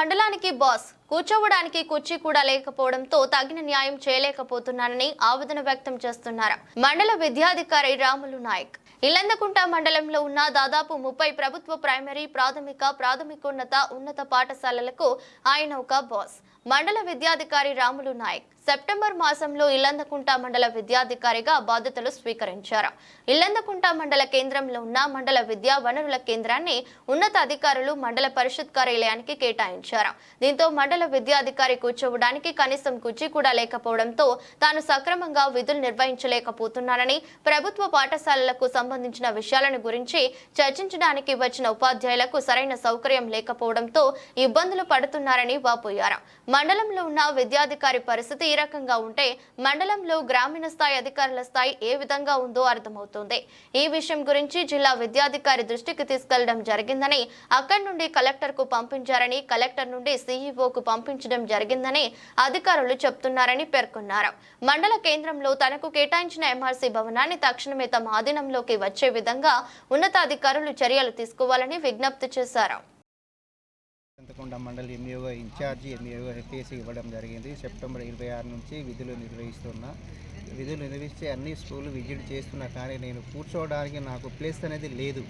మండలానికి బాస్ కూర్చోవడానికి కుర్చీ కూడా లేకపోవడంతో తగిన న్యాయం చేయలేకపోతున్నానని ఆవేదన వ్యక్తం చేస్తున్నారు. మండల విద్యాధికారి రాములు నాయక్. ఇల్లందకుంట మండలంలో ఉన్న దాదాపు ముప్పై ప్రభుత్వ ప్రైమరీ ప్రాథమిక ప్రాథమికోన్నత ఉన్నత పాఠశాలలకు ఆయన ఒక బాస్. మండల విద్యాధికారి రాములు నాయక్ సెప్టెంబర్ మాసంలో ఇల్లందకుంట మండల విద్యాధికారిగా బాధ్యతలు స్వీకరించారు. ఇల్లందకుంట మండల కేంద్రంలో ఉన్న మండల విద్యా వనరుల కేంద్రాన్ని ఉన్నత అధికారులు మండల పరిషత్ కార్యాలయానికి కేటాయించారు. దీంతో మండల విద్యాధికారి కూర్చోవడానికి కనీసం కుర్చీ కూడా లేకపోవడంతో తాను సక్రమంగా విధులు నిర్వహించలేకపోతున్నానని ప్రభుత్వ పాఠశాలలకు సంబంధించిన విషయాలను గురించి చర్చించడానికి వచ్చిన ఉపాధ్యాయులకు సరైన సౌకర్యం లేకపోవడంతో ఇబ్బందులు పడుతున్నారని వాపోయారు. మండలంలో ఉన్న విద్యాధికారి పరిస్థితి ఈ రకంగా ఉంటే మండలంలో గ్రామీణ స్థాయి అధికారుల స్థాయి ఏ విధంగా ఉందో అర్థమవుతుంది. ఈ విషయం గురించి జిల్లా విద్యాధికారి దృష్టికి తీసుకెళ్ళడం జరిగిందని అక్కడి నుండి కలెక్టర్కు పంపించారని కలెక్టర్ నుండి సీఈఓకు పంపించడం జరిగిందని అధికారులు చెప్తున్నారని పేర్కొన్నారు. మండల కేంద్రంలో తనకు కేటాయించిన ఎంఆర్సీ భవనాన్ని తక్షణమే తమ ఆధీనంలోకి వచ్చే విధంగా ఉన్నతాధికారులు చర్యలు తీసుకోవాలని విజ్ఞప్తి చేశారు. చింతకొండ మండలి ఎంఈఓ ఇన్ఛార్జి ఎంఈఓ హెచ్ఏసి ఇవ్వడం జరిగింది. సెప్టెంబర్ ఇరవై ఆరు నుంచి విధులు నిర్వహిస్తున్నా. విధులు నిర్వహిస్తే అన్ని స్కూళ్ళు విజిట్ చేస్తున్నా కానీ నేను కూర్చోవడానికి నాకు ప్లేస్ అనేది లేదు.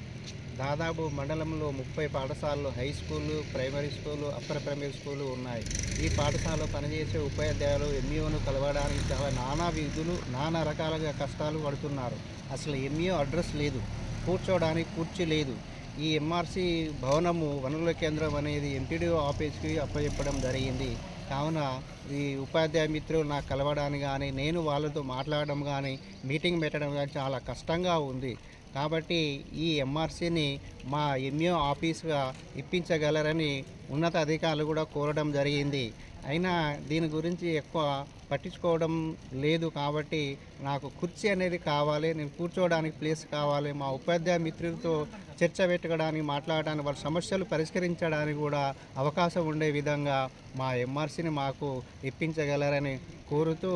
దాదాపు మండలంలో ముప్పై పాఠశాలలు హై స్కూళ్ళు primary school upper primary school ఉన్నాయి. ఈ పాఠశాలలో పనిచేసే ఉపాధ్యాయులు ఎంఈఓను కలవడానికి చాలా నానా విధులు నానా రకాలుగా కష్టాలు పడుతున్నారు. అసలు ఎంఈఓ అడ్రస్ లేదు. కూర్చోవడానికి కుర్చీ లేదు. ఈ ఎంఆర్సి భవనము వనరుల కేంద్రం అనేది ఎంపీడీఓ ఆఫీస్కి అప్పచెప్పడం జరిగింది. కావున ఈ ఉపాధ్యాయ మిత్రులు నాకు కలవడానికి కానీ నేను వాళ్ళతో మాట్లాడడం కానీ మీటింగ్ పెట్టడం కానీ చాలా కష్టంగా ఉంది. కాబట్టి ఈ ఎంఆర్సీని మా ఎంఏ ఆఫీస్గా ఇప్పించగలరని ఉన్నత అధికారులు కూడా కోరడం జరిగింది. అయినా దీని గురించి ఎక్కువ పట్టించుకోవడం లేదు కాబట్టి నాకు కుర్చీ అనేది కావాలి నేను కూర్చోవడానికి ప్లేస్ కావాలి మా ఉపాధ్యాయ మిత్రులతో చర్చ పెట్టుకోవడానికి మాట్లాడడానికి వాళ్ళ సమస్యలు పరిష్కరించడానికి కూడా అవకాశం ఉండే విధంగా మా ఎంఆర్సీని మాకు ఇప్పించగలరని కోరుతూ